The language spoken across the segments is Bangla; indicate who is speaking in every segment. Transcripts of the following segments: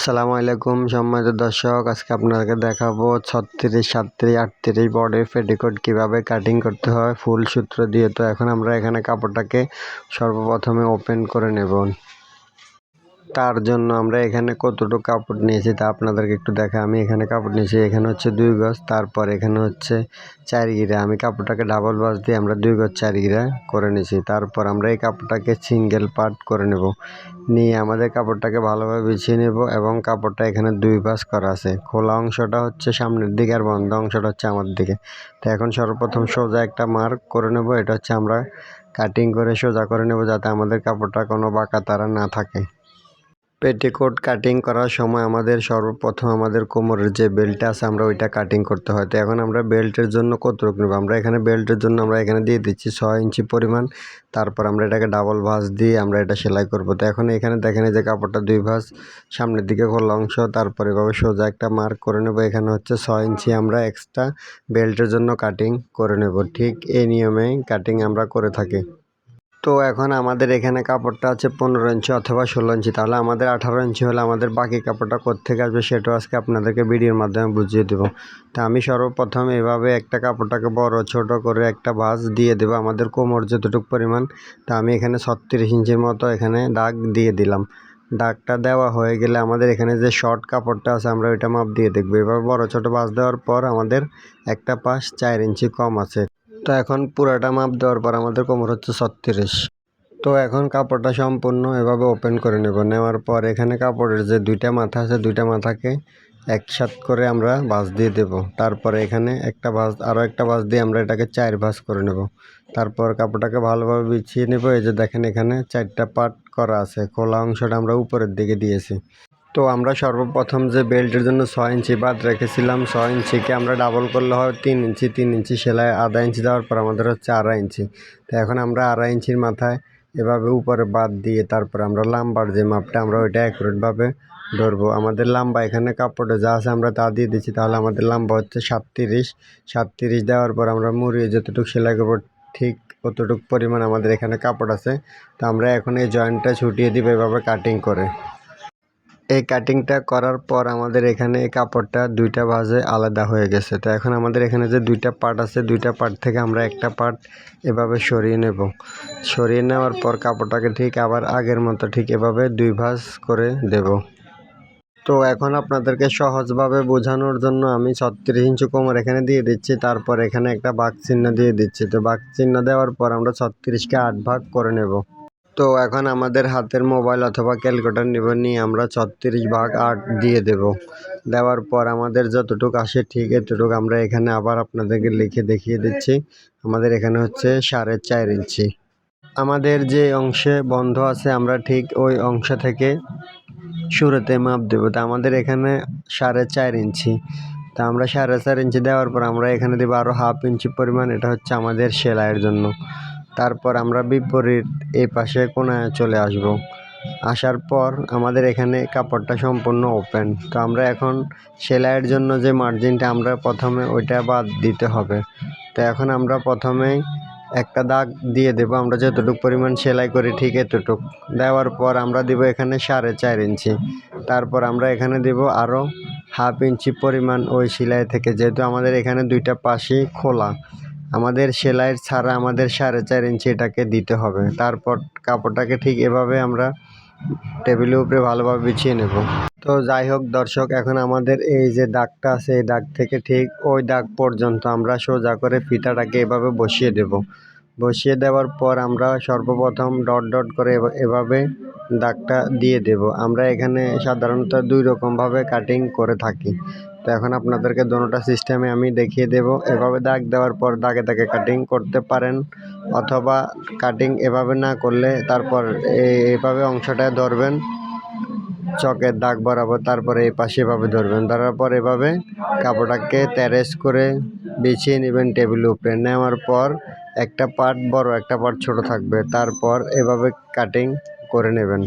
Speaker 1: আসসালামু আলাইকুম সম্মানিত দর্শক, আজকে আপনাদেরকে দেখাবো ছত্রিশ সাতত্রিশ আটত্রিশ বডির পেটিকোট কীভাবে কাটিং করতে হয় ফুল সূত্র দিয়ে। তো এখন আমরা এখানে কাপড়টাকে সর্বপ্রথমে ওপেন করে নেব। তার জন্য আমরা এখানে কতটুকু কাপড় নিয়েছি তা আপনাদেরকে একটু দেখা আমি এখানে কাপড় নিয়েছি, এখানে হচ্ছে দুই গজ, তারপর এখানে হচ্ছে চার গিরা। আমি কাপড়টাকে ডাবল বাস দিয়ে আমরা দুই গজ চার গিরা করে নিয়েছি। তারপর আমরা এই কাপড়টাকে সিঙ্গেল পার্ট করে নেব। নিয়ে আমাদের কাপড়টাকে ভালোভাবে বিছিয়ে নেব এবং কাপড়টা এখানে দুই ভাঁজ করা আছে। খোলা অংশটা হচ্ছে সামনের দিকে আর বন্ধ অংশটা হচ্ছে আমার দিকে। তো এখন সর্বপ্রথম সোজা একটা মার্ক করে নেব। এটা হচ্ছে আমরা কাটিং করে সোজা করে নেব যাতে আমাদের কাপড়টা কোনো বাঁকা তারা না থাকে। পেটিকোট কাটিং করার সময় আমাদের সর্বপ্রথম আমাদের কোমরের যে বেল্টটা আছে, আমরা ওইটা কাটিং করতে হয়। তো এখন আমরা বেল্টের জন্য কতটুকু নেব? আমরা এখানে বেল্টের জন্য আমরা এখানে দিয়ে দিচ্ছি ছয় ইঞ্চি পরিমাণ। তারপর আমরা এটাকে ডাবল ভাঁজ দিয়ে আমরা এটা সেলাই করব। তো এখন এখানে দেখেন যে কাপড়টা দুই ভাঁজ, সামনের দিকে খোলা অংশ, তারপর এভাবে সোজা একটা মার্ক করে নেব। এখানে হচ্ছে ছয় ইঞ্চি আমরা এক্সট্রা বেল্টের জন্য কাটিং করে নেব। ঠিক এই নিয়মে কাটিং আমরা করে থাকি। তো এখন আমাদের এখানে কাপড়টা আছে পনেরো ইঞ্চি অথবা ষোলো ইঞ্চি। তাহলে আমাদের আঠারো ইঞ্চি হলে আমাদের বাকি কাপড়টা কোথেকে আসবে সেটাও আজকে আপনাদেরকে ভিডিওর মাধ্যমে বুঝিয়ে দেবো। তো আমি সর্বপ্রথম এভাবে একটা কাপড়টাকে বড়, ছোট করে একটা ভাঁজ দিয়ে দেবো আমাদের কোমর যতটুকু পরিমাণ। তা আমি এখানে ছত্রিশ ইঞ্চির মতো এখানে দাগ দিয়ে দিলাম। দাগটা দেওয়া হয়ে গেলে আমাদের এখানে যে শর্ট কাপড়টা আছে আমরা ওইটা মাপ দিয়ে দেখব। এবার বড়, ছোট ভাঁজ দেওয়ার পর আমাদের একটা পাশ চার ইঞ্চি কম আছে। তো এখন পুরাটা মাপ দেওয়ার পর আমাদের কোমর হচ্ছে ছত্রিশ। তো এখন কাপড়টা সম্পূর্ণ এভাবে ওপেন করে নেব। নেওয়ার পর এখানে কাপড়ের যে দুইটা মাথা আছে, দুইটা মাথাকে একসাথ করে আমরা বাস দিয়ে দেব। তারপরে এখানে একটা বাস আরও একটা বাস দিয়ে আমরা এটাকে চার ভাঁজ করে নেব। তারপর কাপড়টাকে ভালোভাবে বিছিয়ে নেব। এই যে দেখেন এখানে চারটা পার্ট করা আছে। খোলা অংশটা আমরা উপরের দিকে দিয়েছি। তো আমরা সর্বপ্রথম যে বেল্টের জন্য ছয় ইঞ্চি বাদ রেখেছিলাম, ছয় ইঞ্চিকে আমরা ডাবল করলে হয় তিন ইঞ্চি তিন ইঞ্চি সেলাই আধা ইঞ্চি দেওয়ার পর আমাদের হচ্ছে আড়াই ইঞ্চি। তো এখন আমরা আড়াই ইঞ্চির মাথায় এভাবে উপরে বাদ দিয়ে তারপর আমরা লাম্বার যে মাপটা আমরা ওইটা অ্যাকুরেটভাবে ধরবো। আমাদের লাম্বা এখানে কাপড়ে যা আছে আমরা তা দিয়ে দিচ্ছি, তাহলে আমাদের লাম্বা হচ্ছে সাতত্রিশ। সাতত্রিশ দেওয়ার পর আমরা মুড়িয়ে যতটুকু সেলাই করব ঠিক কতটুকু পরিমাণ আমাদের এখানে কাপড় আছে। তো আমরা এখন এই জয়েন্টটা ছুটিয়ে দিব এভাবে কাটিং করে। এই কাটিংটা করার পর আমাদের এখানে এই কাপড়টা দুইটা ভাজে আলাদা হয়ে গেছে। তো এখন আমাদের এখানে যে দুইটা পার্ট আছে, দুইটা পার্ট থেকে আমরা একটা পার্ট এভাবে সরিয়ে নেব। সরিয়ে নেওয়ার পর কাপড়টাকে ঠিক আবার আগের মতো ঠিক এভাবে দুই ভাঁজ করে দেব। তো এখন আপনাদেরকে সহজভাবে বোঝানোর জন্য আমি ছত্রিশ ইঞ্চি কোমর এখানে দিয়ে দিচ্ছি, তারপর এখানে একটা বাঘ চিহ্ন দিয়ে দিচ্ছি। তো বাঘ চিহ্ন দেওয়ার পর আমরা ছত্রিশকে আট ভাগ করে নেব। তো এখন আমাদের হাতের মোবাইল অথবা ক্যালকুলেটার নিব, নিয়ে আমরা ছত্রিশ ভাগ আট দিয়ে দেব। দেওয়ার পর আমাদের যতটুকু আসে ঠিক এতটুকু আমরা এখানে আবার আপনাদেরকে লিখে দেখিয়ে দিচ্ছি। আমাদের এখানে হচ্ছে সাড়ে চার ইঞ্চি। আমাদের যে অংশে বন্ধ আছে আমরা ঠিক ওই অংশ থেকে শুরুতে মাপ দেবো। তা আমাদের এখানে সাড়ে চার ইঞ্চি। তা আমরা সাড়ে চার ইঞ্চি দেওয়ার পর আমরা এখানে দেবো আরও হাফ ইঞ্চি পরিমাণ। এটা হচ্ছে আমাদের সেলাইয়ের জন্য। তারপর আমরা বিপরীত এই পাশে কোনায় চলে আসব। আসার পর আমাদের এখানে কাপড়টা সম্পূর্ণ ওপেন তো আমরা এখন সেলাইয়ের জন্য যে মার্জিনটা আমরা প্রথমে ওইটা বাদ দিতে হবে। তো এখন আমরা প্রথমে একটা দাগ দিয়ে দেবো। আমরা যতটুকু পরিমাণ সেলাই করি ঠিক এতটুক। দেওয়ার পর আমরা দিব এখানে সাড়ে চার ইঞ্চি। তারপর আমরা এখানে দিব আরও হাফ ইঞ্চি পরিমাণ ওই সেলাই থেকে, যেহেতু আমাদের এখানে দুইটা পাশেই খোলা। আমাদের সেলাইয়ের ছাড়া আমাদের সাড়ে চার ইঞ্চি এটাকে দিতে হবে। তারপর কাপড়টাকে ঠিক এভাবে আমরা টেবিলের উপরে ভালোভাবে বিছিয়ে নেব। তো যাই হোক দর্শক, এখন আমাদের এই যে দাগটা আছে, এই দাগ থেকে ঠিক ওই দাগ পর্যন্ত আমরা সোজা করে ফিতাটাকে এভাবে বসিয়ে দেব। বসিয়ে দেওয়ার পর আমরা সর্বপ্রথম ডট ডট করে এভাবে দাগটা দিয়ে দেব। আমরা এখানে সাধারণত দুই রকমভাবে কাটিং করে থাকি। তো এখন আপনাদেরকে দোনোটা সিস্টেমে আমি দেখিয়ে দেব। এভাবে দাগ দেওয়ার পর দাগে দাগে কাটিং করতে পারেন অথবা কাটিং এভাবে না করলে তারপর এইভাবে অংশটা ধরবেন, চকের দাগ বরাবর তারপরে এই পাশে এভাবে ধরবেন। ধরার পর এভাবে কাপড়টাকে তেরেস করে বিছিয়ে নেবেন টেবিলের উপরে। নেওয়ার পর একটা পার্ট বড়, একটা পার্ট ছোট থাকবে। তারপর এভাবে কাটিং করে নেবেন।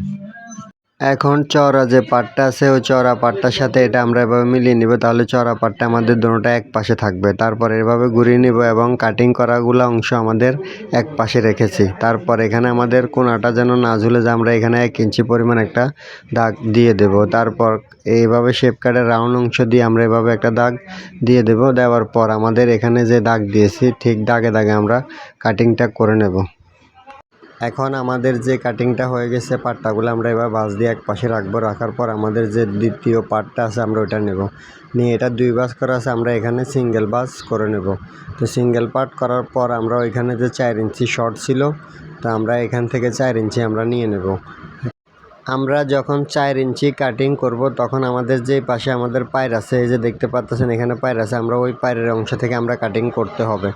Speaker 1: এখন চওড়া যে পাটটা আছে, ওই চওড়া পাটটার সাথে এটা আমরা এভাবে মিলিয়ে নিব। তাহলে চওড়া পাটটা আমাদের দুটোটা এক পাশে থাকবে। তারপর এভাবে ঘুরিয়ে নিব এবং কাটিং করাগুলো অংশ আমাদের এক পাশে রেখেছি। তারপর এখানে আমাদের কোনাটা যেন না ঝুলে যে আমরা এখানে এক ইঞ্চি পরিমাণ একটা দাগ দিয়ে দেব। তারপর এইভাবে শেপ কাটের রাউন্ড অংশ দিয়ে আমরা এভাবে একটা দাগ দিয়ে দেব। দেওয়ার পর আমাদের এখানে যে দাগ দিয়েছি, ঠিক দাগে দাগে আমরা কাটিংটা করে নেব। এখন আমাদের যে কাটিংটা হয়ে গেছে, পাটটাগুলো আমরা এবার বাঁশ দিয়ে এক পাশে রাখব। রাখার পর আমাদের যে দ্বিতীয় পাটটা আছে, আমরা ওটা নেব। নিয়ে এটা দুই বাস করা আছে, আমরা এখানে সিঙ্গেল বাস করে নেব। তো সিঙ্গেল পার্ট করার পর আমরা ওইখানে যে চার ইঞ্চি শর্ট ছিল, তো আমরা এখান থেকে চার ইঞ্চি আমরা নিয়ে নেব। আমরা যখন চার ইঞ্চি কাটিং করব, তখন আমাদের যে পাশে আমাদের পায়ের আছে, এই যে দেখতে পাচ্ছেন এখানে পায়ের আছে, আমরা ওই পায়ের অংশ থেকে আমরা কাটিং করতে হবে।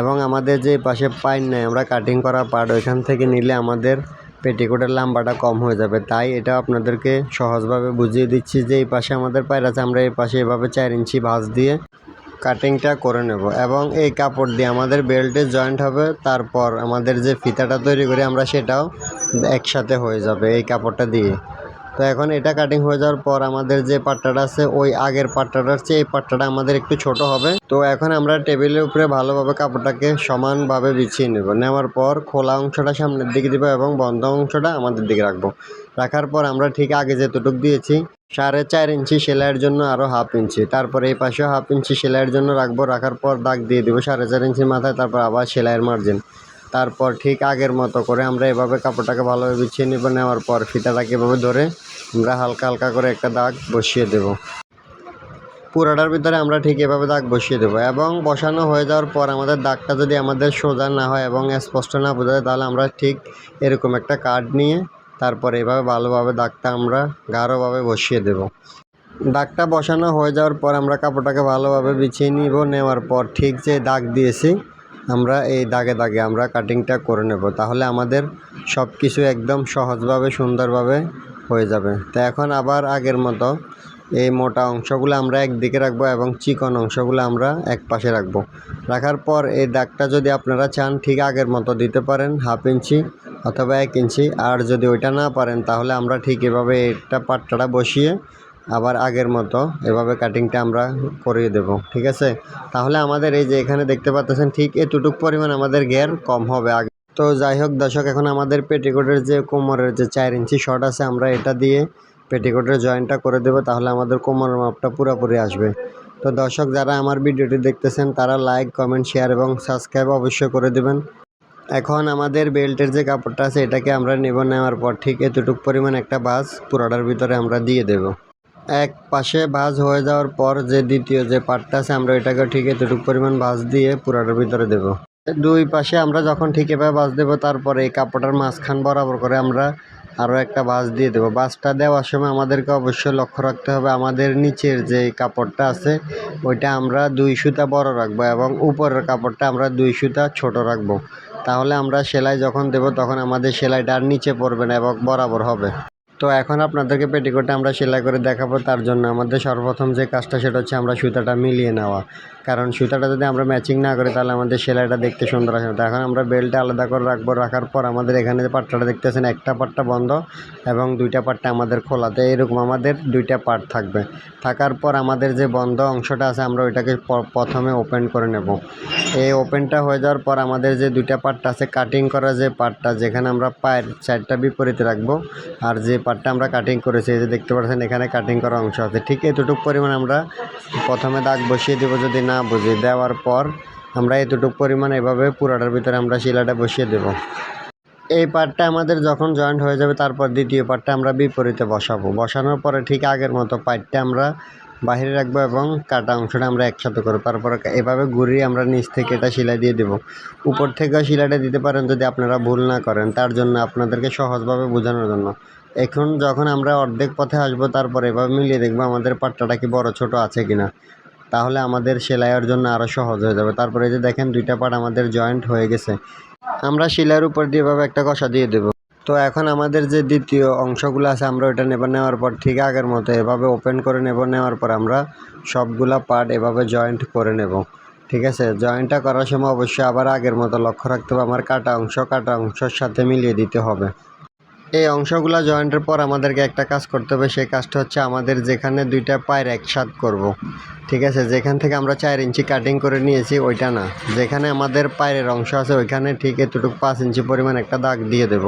Speaker 1: এবং আমাদের যে পাশে পায়ের নেই, আমরা কাটিং করা পার্ট ওইখান থেকে নিলে আমাদের পেটিকোটের লাম্বাটা কম হয়ে যাবে। তাই এটা আপনাদেরকে সহজভাবে বুঝিয়ে দিচ্ছি যে এই পাশে আমাদের পায়ের আছে, আমরা এই পাশে এভাবে চার ইঞ্চি ভাঁজ দিয়ে কাটিংটা করে নেব এবং এই কাপড় দিয়ে আমাদের বেল্টে জয়েন্ট হবে, তারপর আমাদের যে ফিতাটা তৈরি করি আমরা সেটাও একসাথে হয়ে যাবে এই কাপড়টা দিয়ে। তো এখন এটা কাটিং হয়ে যাওয়ার পর আমাদের যে পাট্টাটা আছে, ওই আগের পাট্টাটার চেয়ে এই পাট্টাটা আমাদের একটু ছোট হবে। তো এখন আমরা টেবিলের উপরে ভালোভাবে কাপড়টাকে সমানভাবে বিছিয়ে নেব। নেওয়ার পর খোলা অংশটা সামনের দিকে দিব এবং বন্ধ অংশটা আমাদের দিকে রাখব। রাখার পর আমরা ঠিক আগে যেতটুক দিয়েছি, সাড়ে চার ইঞ্চি সেলাইয়ের জন্য আরও হাফ ইঞ্চি। তারপর এই পাশেও হাফ ইঞ্চি সেলাইয়ের জন্য রাখব। রাখার পর দাগ দিয়ে দিব সাড়ে চার ইঞ্চি মাথায়, তারপর আবার সেলাইয়ের মার্জিন তারপর ঠিক আগের মতো করে আমরা এভাবে কাপড়টাকে ভালোভাবে বিছিয়ে নিব, নেওয়ার পর ফিতাটাকে এভাবে ধরে আমরা হালকা হালকা করে একটা দাগ বসিয়ে দেব। পুরাটার ভিতরে আমরা ঠিক এভাবে দাগ বসিয়ে দেবো এবং বসানো হয়ে যাওয়ার পর আমাদের দাগটা যদি আমাদের সোজা না হয় এবং স্পষ্ট না বোঝা যায়, তাহলে আমরা ঠিক এরকম একটা কার্ড নিয়ে তারপর এভাবে ভালোভাবে দাগটা আমরা গাঢ়ভাবে বসিয়ে দেব। দাগটা বসানো হয়ে যাওয়ার পর আমরা কাপড়টাকে ভালোভাবে বিছিয়ে নিব, নেওয়ার পর ঠিক যে দাগ দিয়েছি আমরা এই দাগে দাগে আমরা কাটিংটা করে নেব। তাহলে আমাদের সব কিছু একদম সহজভাবে, সুন্দরভাবে হয়ে যাবে। তো এখন আবার আগের মতো এই মোটা অংশগুলো আমরা একদিকে রাখব এবং চিকন অংশগুলো আমরা এক পাশে রাখব। রাখার পর এই দাগটা যদি আপনারা চান, ঠিক আগের মতো দিতে পারেন, হাফ ইঞ্চি অথবা এক ইঞ্চি। আর যদি ওইটা না পারেন, তাহলে আমরা ঠিক এভাবে এটা পাট্টাটা বসিয়ে আবার আগের মতো এভাবে কাটিংটা আমরা করিয়ে দেব, ঠিক আছে? তাহলে আমাদের এই যে এখানে দেখতে পাচ্ছেন, ঠিক এতটুক পরিমাণ আমাদের ঘের কম হবে আগে। তো যাই হোক দর্শক, এখন আমাদের পেটিকোটের যে কোমরের যে চার ইঞ্চি শর্ট আছে, আমরা এটা দিয়ে পেটিকোটের জয়েন্টটা করে দেবো, তাহলে আমাদের কোমরের মাপটা পুরোপুরি আসবে। তো দর্শক, যারা আমার ভিডিওটি দেখতেছেন, তারা লাইক কমেন্ট শেয়ার এবং সাবস্ক্রাইব অবশ্যই করে দেবেন। এখন আমাদের বেল্টের যে কাপড়টা আছে, এটাকে আমরা নেব নেওয়ার পর, ঠিক এতটুক পরিমাণ একটা বাস পুরোটার ভিতরে আমরা দিয়ে দেব। এক পাশে ভাঁজ হয়ে যাওয়ার পর যে দ্বিতীয় যে পার্টটা আছে, আমরা এটাকে ঠিক এতটুকু পরিমাণ ভাঁজ দিয়ে পুরাটার ভিতরে দেব। দুই পাশে আমরা যখন ঠিক এভাবে ভাঁজ দেবো, তারপরে এই কাপড়টার মাঝখান বরাবর করে আমরা আরও একটা বাঁশ দিয়ে দেবো। বাঁশটা দেওয়ার সময় আমাদেরকে অবশ্যই লক্ষ্য রাখতে হবে, আমাদের নিচের যে কাপড়টা আছে, ওইটা আমরা দুই সুতা বড় রাখব এবং উপরের কাপড়টা আমরা দুই সুতা ছোট রাখব। তাহলে আমরা সেলাই যখন দেব, তখন আমাদের সেলাইটা আর নিচে পড়বে না এবং বরাবর হবে। তো এখন আপনাদেরকে পেটিকোটে আমরা সেলাই করে দেখাবো, তার জন্য আমাদের সর্বপ্রথম যে কাজটা সেটা হচ্ছে আমরা সুতাটা মিলিয়ে নেওয়া। কারণ সুতাটা যদি আমরা ম্যাচিং না করি তাহলে আমাদের সেলাইটা দেখতে সুন্দর আসে তো এখন আমরা বেল্টটা আলাদা করে রাখব, রাখার পর আমাদের এখানে যে পাট্টাটা দেখতেছেন, একটা পাট্টা বন্ধ এবং দুইটা পাট্টা আমাদের খোলা। তো এরকম আমাদের দুইটা পার্ট থাকবে। থাকার পর আমাদের যে বন্ধ অংশটা আছে, আমরা ওইটাকে প্রথমে ওপেন করে নেব। এই ওপেনটা হয়ে যাওয়ার পর আমাদের যে দুইটা পার্টটা আছে, কাটিং করা যে পার্টটা যেখানে আমরা পায়ের চারটা বিপরীতে রাখব, আর যে পার্টটা আমরা কাটিং করেছি, এই যে দেখতে পাচ্ছেন, এখানে কাটিং করা অংশ আছে। ঠিক এতটুকু পরিমাণ আমরা প্রথমে দাগ বসিয়ে দেবো যদি না বুঝি। দেওয়ার পর আমরা এতটুকু পরিমাণ এভাবে পুরাটার ভিতরে আমরা শিলাটা বসিয়ে দেবো। এই পার্টটা আমাদের যখন জয়েন্ট হয়ে যাবে, তারপর দ্বিতীয় পার্টটা আমরা বিপরীতে বসাবো। বসানোর পরে ঠিক আগের মতো পার্টটা আমরা বাহিরে রাখব এবং কাটা অংশটা আমরা একসাথে করব। তারপরে এভাবে ঘুরিয়ে আমরা নিচ থেকে এটা শিলা দিয়ে দেবো। উপর থেকেও শিলাটা দিতে পারেন যদি আপনারা ভুল না করেন, তার জন্য আপনাদেরকে সহজভাবে বোঝানোর জন্য। এখন যখন আমরা অর্ধেক পথে আসব, তারপর এভাবে মিলিয়ে দেখব আমাদের পাট্টাটা কি বড় ছোট আছে কি না তাহলে আমাদের সেলাইয়ের জন্য আরও সহজ হয়ে যাবে। তারপরে যে দেখেন, দুইটা পাট আমাদের জয়েন্ট হয়ে গেছে। আমরা শিলার উপর দিয়ে এভাবে একটা কষা দিয়ে দেবো। তো এখন আমাদের যে দ্বিতীয় অংশগুলো আছে, আমরা ওটা নেব নেওয়ার পর, ঠিক আগের মতো এভাবে ওপেন করে নেব। নেওয়ার পর আমরা সবগুলা পার্ট এভাবে জয়েন্ট করে নেব। ঠিক আছে? জয়েন্টটা করার সময় অবশ্যই আবার আগের মতো লক্ষ্য রাখতে হবে। আমার কাটা অংশ, কাটা অংশের সাথে মিলিয়ে দিতে হবে। এই অংশগুলো জয়েন্টের পর আমাদেরকে একটা কাজ করতে হবে, সেই কাজটা হচ্ছে আমাদের যেখানে দুইটা পায়ের একসাথ করব। ঠিক আছে? যেখান থেকে আমরা চার ইঞ্চি কাটিং করে নিয়েছি, ওইটা না। যেখানে আমাদের পায়ের অংশ আছে, ওইখানে ঠিক এতটুকু পাঁচ ইঞ্চি পরিমাণ একটা দাগ দিয়ে দেব।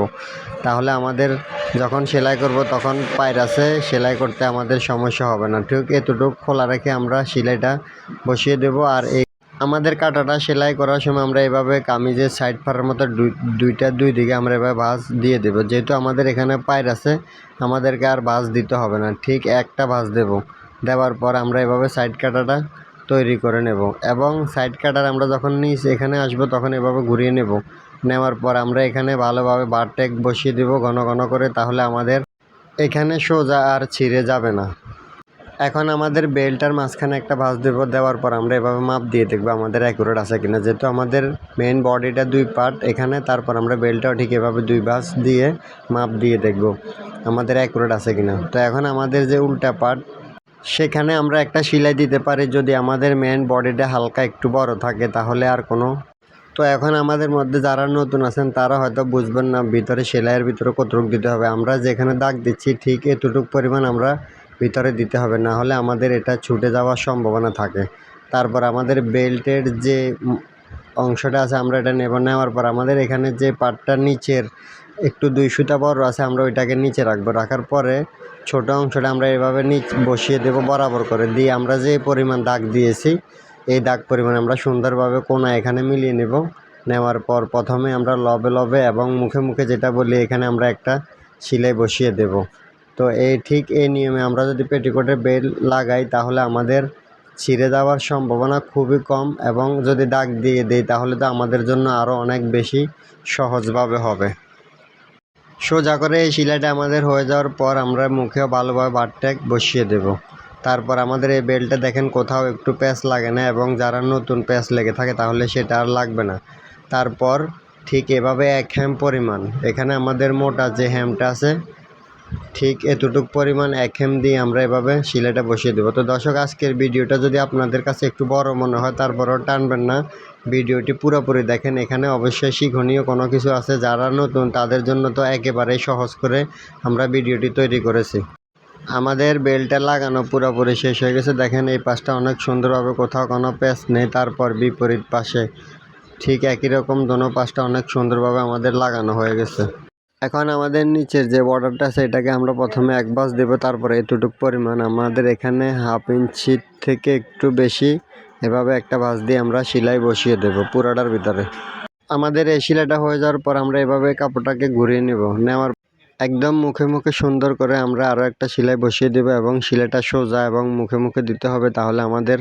Speaker 1: তাহলে আমাদের যখন সেলাই করব, তখন পায়ের আছে, সেলাই করতে আমাদের সমস্যা হবে না। ঠিক এতটুকু খোলা রেখে আমরা সেলাইটা বসিয়ে দেব আর এই আমাদের কাঁটাটা সেলাই করার সময় আমরা এভাবে কামিজের সাইড ফাড়ার মতো দুই- দুইটা, দুই দিকে আমরা এভাবে ভাঁজ দিয়ে দেবো। যেহেতু আমাদের এখানে পায়ের আছে, আমাদেরকে আর ভাঁজ দিতে হবে না। ঠিক একটা ভাঁজ দেব। দেওয়ার পর আমরা এভাবে সাইড কাটাটা তৈরি করে নেব। এবং সাইড কাটার আমরা যখন নিচ এখানে আসব, তখন এভাবে ঘুরিয়ে নেব। নেওয়ার পর আমরা এখানে ভালোভাবে বারটেক বসিয়ে দেব ঘন ঘন করে, তাহলে আমাদের এখানে সোজা আর ছিঁড়ে যাবে না। এখন আমাদের বেলটার মাঝখানে একটা ভাঁজ দেবো দেওয়ার পর আমরা এভাবে মাপ দিয়ে দেখব আমাদের অ্যাকুরেট আছে কিনা। যেহেতু আমাদের মেন বডিটা দুই পার্ট এখানে তারপর আমরা বেল্টটাও ঠিক এভাবে দুই ভাঁজ দিয়ে মাপ দিয়ে দেখব আমাদের অ্যাকুরেট আছে কিনা। তো এখন আমাদের যে উল্টা পার্ট সেখানে আমরা একটা সেলাই দিতে পারি যদি আমাদের মেন বডিটা হালকা একটু বড় থাকে তাহলে আর কোনো। তো এখন আমাদের মধ্যে যারা নতুন আছেন তারা হয়তো বুঝবেন না ভিতরে সেলাইয়ের ভিতরে কতটুকু দিতে হবে। আমরা যেখানে দাগ দিচ্ছি ঠিক এতটুকু পরিমাণ আমরা ভিতরে দিতে হবে, না হলে আমাদের এটা ছুটে যাওয়ার সম্ভাবনা থাকে। তারপর আমাদের বেল্টের যে অংশটা আছে, আমরা এটা নেব। নেওয়ার পর আমাদের এখানে যে পাটটা নিচের, একটু দুই সুতা বড় আছে, আমরা ওইটাকে নিচে রাখব। রাখার পরে ছোট অংশটা আমরা এভাবে নিচ বসিয়ে দেব বরাবর করে। দিয়ে আমরা যে পরিমাণ দাগ দিয়েছি, এই দাগ পরিমাণ আমরা সুন্দরভাবে কোনা এখানে মিলিয়ে নেব। নেওয়ার পর প্রথমে আমরা লবে লবে এবং মুখে মুখে যেটা বলি, এখানে আমরা একটা সেলাই বসিয়ে দেব। তো এই ঠিক এই নিয়মে আমরা যদি পেটিকোটের বেল লাগাই, তাহলে আমাদের ছিঁড়ে যাওয়ার সম্ভাবনা খুবই কম এবং যদি দাগ দিয়ে দেই, তাহলে তো আমাদের জন্য আরও অনেক বেশি সহজভাবে হবে। সোজা করে এই শিলাটা আমাদের হয়ে যাওয়ার পর আমরা মুখেও ভালোভাবে বারটেক বসিয়ে দেব। তারপর আমাদের এই বেল্টে দেখেন কোথাও একটু প্যাচ লাগে না এবং যারা নতুন প্যাচ লেগে থাকে, তাহলে সেটা আর লাগবে না। তারপর ঠিক এভাবে এক হ্যাম পরিমাণ, এখানে আমাদের মোটা যে হ্যামটা আছে ঠিক এতটুক পরিমাণ এক হেম দিয়ে আমরা এভাবে সিলাইটা বসিয়ে দেবো। তো দর্শক, আজকের ভিডিওটা যদি আপনাদের কাছে একটু বড় মনে হয়, তারপরেও টানবেন না। ভিডিওটি পুরোপুরি দেখেন, এখানে অবশ্যই শিক্ষণীয় কোনো কিছু আছে। যারা নতুন, তাদের জন্য তো একেবারেই সহজ করে আমরা ভিডিওটি তৈরি করেছি। আমাদের বেলটা লাগানো পুরোপুরি শেষ হয়ে গেছে। দেখেন, এই পাশটা অনেক সুন্দরভাবে কোথাও কোনো প্যাচ নেই, তারপর বিপরীত পাশে ঠিক একই রকম দোনো পাশটা অনেক সুন্দরভাবে আমাদের লাগানো হয়ে গেছে। এখন আমাদের নিচের যে বর্ডারটা এটাকে আমরা প্রথমে এক বাস দেবো, তারপরে এতটুকু পরিমাণ। আমাদের এখানে হাফ ইঞ্চি থেকে একটু বেশি এভাবে একটা বাস দিয়ে আমরা সেলাই বসিয়ে দেবো পুরাটার ভিতরে। আমাদের এই সেলাইটা হয়ে যাওয়ার পর আমরা এভাবে কাপড়টাকে ঘুরিয়ে নেব। নেওয়ার একদম মুখে মুখে সুন্দর করে আমরা আরও একটা সেলাই বসিয়ে দেবো এবং সেলাইটা সোজা এবং মুখে মুখে দিতে হবে, তাহলে আমাদের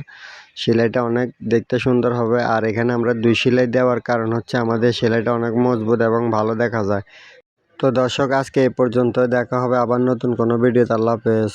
Speaker 1: সেলাইটা অনেক দেখতে সুন্দর হবে। আর এখানে আমরা দুই সেলাই দেওয়ার কারণ হচ্ছে আমাদের সেলাইটা অনেক মজবুত এবং ভালো দেখা যায়। তো দর্শক আজকে এই পর্যন্ত দেখা হবে আবার নতুন কোনো ভিডিওতে। আল্লাহ হাফেজ।